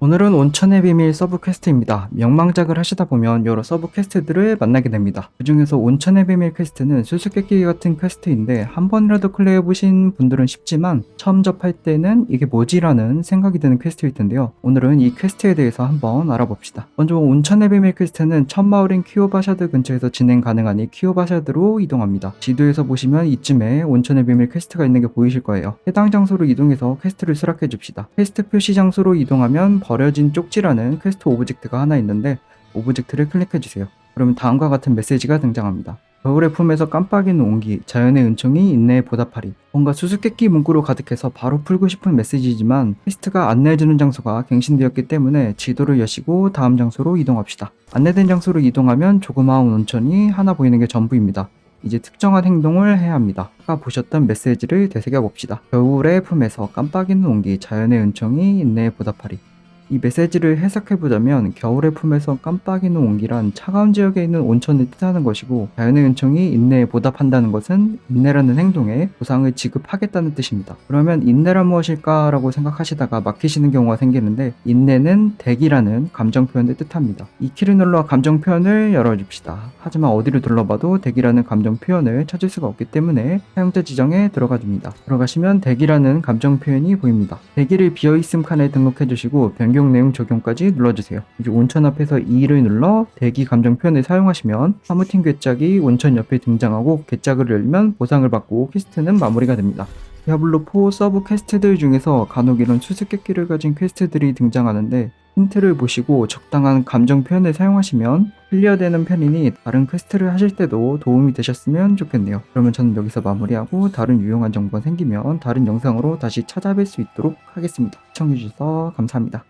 오늘은 온천의 비밀 서브 퀘스트입니다. 명망작을 하시다 보면 여러 서브 퀘스트들을 만나게 됩니다. 그 중에서 온천의 비밀 퀘스트는 수수께끼 같은 퀘스트인데 한 번이라도 클리어해보신 분들은 쉽지만 처음 접할 때는 이게 뭐지라는 생각이 드는 퀘스트일 텐데요. 오늘은 이 퀘스트에 대해서 한번 알아봅시다. 먼저 온천의 비밀 퀘스트는 첫 마을인 퀴오바샤드 근처에서 진행 가능하니 퀴오바샤드로 이동합니다. 지도에서 보시면 이쯤에 온천의 비밀 퀘스트가 있는 게 보이실 거예요. 해당 장소로 이동해서 퀘스트를 수락해 줍시다. 퀘스트 표시 장소로 이동하면 버려진 쪽지라는 퀘스트 오브젝트가 하나 있는데 오브젝트를 클릭해 주세요. 그러면 다음과 같은 메시지가 등장합니다. 겨울의 품에서 깜빡이는 온기, 자연의 은총이 인내에 보답하리. 뭔가 수수께끼 문구로 가득해서 바로 풀고 싶은 메시지지만 퀘스트가 안내해주는 장소가 갱신되었기 때문에 지도를 여시고 다음 장소로 이동합시다. 안내된 장소로 이동하면 조그마한 온천이 하나 보이는 게 전부입니다. 이제 특정한 행동을 해야 합니다. 아까 보셨던 메시지를 되새겨 봅시다. 겨울의 품에서 깜빡이는 온기, 자연의 은총이 인내에 보답하리. 이 메시지를 해석해보자면 겨울의 품에서 깜빡이는 온기란 차가운 지역에 있는 온천을 뜻하는 것이고 자연의 은총이 인내에 보답한다는 것은 인내라는 행동에 보상을 지급하겠다는 뜻입니다. 그러면 인내란 무엇일까 라고 생각하시다가 막히시는 경우가 생기는데 인내는 대기라는 감정 표현을 뜻합니다. 이 눌러 감정 표현을 열어줍시다. 하지만 어디를 둘러봐도 대기라는 감정 표현을 찾을 수가 없기 때문에 사용자 지정에 들어가 줍니다. 들어가시면 대기라는 감정 표현이 보입니다. 대기를 비어있음 칸에 등록해 주시고 변경 내용 적용까지 눌러주세요. 이제 온천 앞에서 2를 눌러 대기 감정 표현을 사용하시면 사무팀 괴짝이 온천 옆에 등장하고 괴짝을 열면 보상을 받고 퀘스트는 마무리가 됩니다. 디아블로4 서브 퀘스트들 중에서 간혹 이런 수수께끼를 가진 퀘스트들이 등장하는데 힌트를 보시고 적당한 감정 표현을 사용하시면 클리어되는 편이니 다른 퀘스트를 하실 때도 도움이 되셨으면 좋겠네요. 그러면 저는 여기서 마무리하고 다른 유용한 정보가 생기면 다른 영상으로 다시 찾아뵐 수 있도록 하겠습니다. 시청해주셔서 감사합니다.